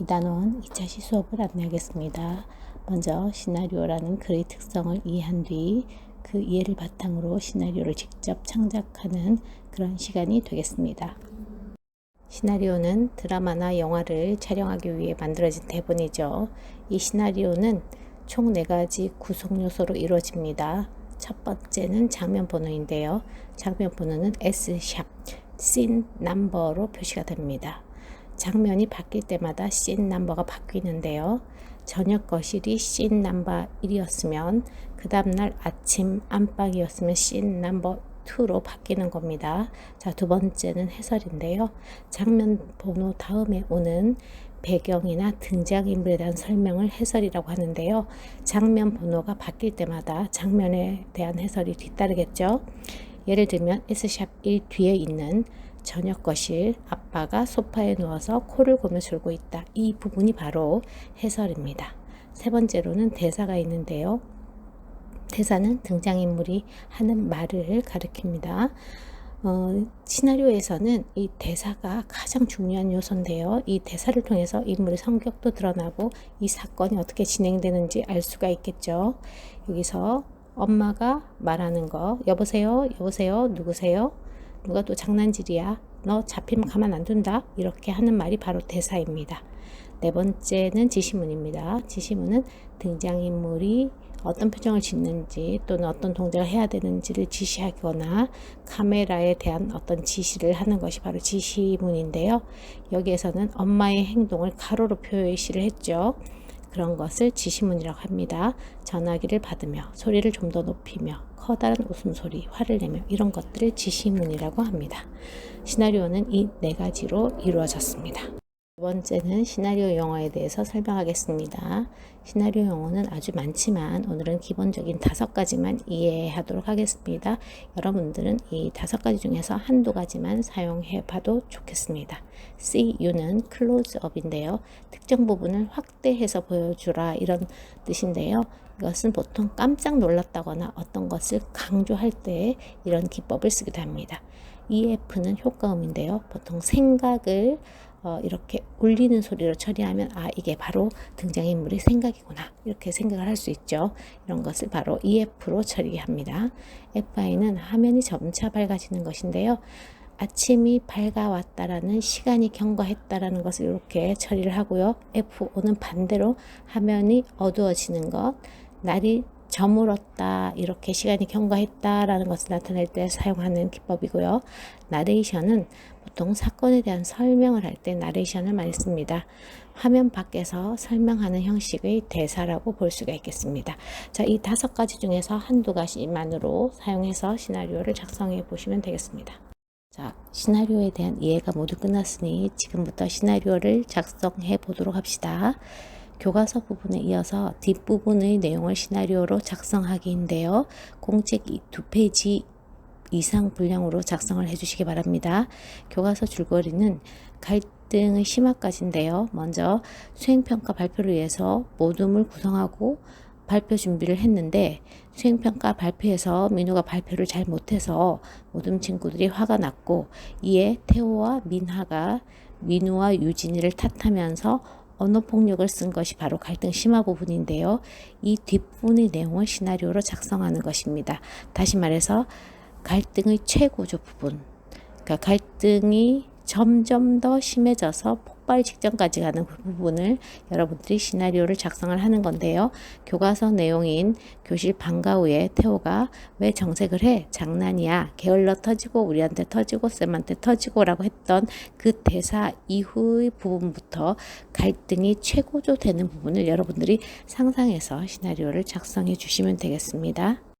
2단원 2차 시수업을 안내하겠습니다. 먼저 시나리오라는 글의 특성을 이해한 뒤 그 이해를 바탕으로 시나리오를 직접 창작하는 그런 시간이 되겠습니다. 시나리오는 드라마나 영화를 촬영하기 위해 만들어진 대본이죠. 이 시나리오는 총 4가지 구성 요소로 이루어집니다. 첫 번째는 장면 번호인데요. 장면 번호는 S샵, 씬 넘버로 표시가 됩니다. 장면이 바뀔 때마다 씬 넘버가 바뀌는데요. 저녁 거실이 씬 넘버 1이었으면 그 다음날 아침 안방이었으면 씬 넘버 2로 바뀌는 겁니다. 자, 두 번째는 해설인데요. 장면 번호 다음에 오는 배경이나 등장인물에 대한 설명을 해설이라고 하는데요. 장면 번호가 바뀔 때마다 장면에 대한 해설이 뒤따르겠죠. 예를 들면 S샵 1 뒤에 있는 저녁 거실 아빠가 소파에 누워서 코를 고며 졸고 있다. 이 부분이 바로 해설입니다. 세 번째로는 대사가 있는데요. 대사는 등장인물이 하는 말을 가리킵니다. 어, 시나리오에서는 이 대사가 가장 중요한 요소인데요. 이 대사를 통해서 인물의 성격도 드러나고 이 사건이 어떻게 진행되는지 알 수가 있겠죠. 여기서 엄마가 말하는 거, 여보세요, 여보세요, 누구세요? 누가 또 장난질이야. 너 잡히면 가만 안 둔다. 이렇게 하는 말이 바로 대사입니다. 네 번째는 지시문입니다. 지시문은 등장인물이 어떤 표정을 짓는지 또는 어떤 동작을 해야 되는지를 지시하거나 카메라에 대한 어떤 지시를 하는 것이 바로 지시문인데요. 여기에서는 엄마의 행동을 가로로 표시를 했죠. 그런 것을 지시문이라고 합니다. 전화기를 받으며 소리를 좀 더 높이며 커다란 웃음소리, 화를 내며 이런 것들을 지시문이라고 합니다. 시나리오는 이 네 가지로 이루어졌습니다. 두 번째는 시나리오 영어에 대해서 설명하겠습니다. 시나리오 영어는 아주 많지만 오늘은 기본적인 다섯 가지만 이해하도록 하겠습니다. 여러분들은 이 다섯 가지 중에서 한두 가지만 사용해 봐도 좋겠습니다. CU는 close-up인데요. 특정 부분을 확대해서 보여주라 이런 뜻인데요. 이것은 보통 깜짝 놀랐다거나 어떤 것을 강조할 때 이런 기법을 쓰기도 합니다. EF는 효과음인데요. 보통 생각을 어, 이렇게 울리는 소리로 처리하면 아 이게 바로 등장인물의 생각이구나 이렇게 생각을 할 수 있죠. 이런 것을 바로 EF로 처리합니다. FI는 화면이 점차 밝아지는 것인데요. 아침이 밝아왔다라는 시간이 경과했다라는 것을 이렇게 처리를 하고요. F5는 반대로 화면이 어두워지는 것, 날이 저물었다 이렇게 시간이 경과했다라는 것을 나타낼 때 사용하는 기법이고요. 나레이션은 보통 사건에 대한 설명을 할 때 나레이션을 많이 씁니다. 화면 밖에서 설명하는 형식의 대사라고 볼 수가 있겠습니다. 자, 이 다섯 가지 중에서 한두 가지만으로 사용해서 시나리오를 작성해 보시면 되겠습니다. 자, 시나리오에 대한 이해가 모두 끝났으니 지금부터 시나리오를 작성해 보도록 합시다. 교과서 부분에 이어서 뒷부분의 내용을 시나리오로 작성하기인데요. 공책 두 페이지 이상 분량으로 작성을 해주시기 바랍니다. 교과서 줄거리는 갈등의 심화까지인데요. 먼저 수행평가 발표를 위해서 모둠을 구성하고 발표 준비를 했는데 수행평가 발표에서 민우가 발표를 잘 못해서 모든 친구들이 화가 났고 이에 태호와 민하가 민우와 유진이를 탓하면서 언어 폭력을 쓴 것이 바로 갈등 심화 부분인데요. 이 뒷부분의 내용을 시나리오로 작성하는 것입니다. 다시 말해서 갈등의 최고조 부분. 그러니까 갈등이 점점 더 심해져서 폭발 직전까지 가는 그 부분을 여러분들이 시나리오를 작성을 하는 건데요. 교과서 내용인 교실 방과 후에 태호가 왜 정색을 해? 장난이야. 게을러 터지고 우리한테 터지고 쌤한테 터지고라고 했던 그 대사 이후의 부분부터 갈등이 최고조 되는 부분을 여러분들이 상상해서 시나리오를 작성해 주시면 되겠습니다.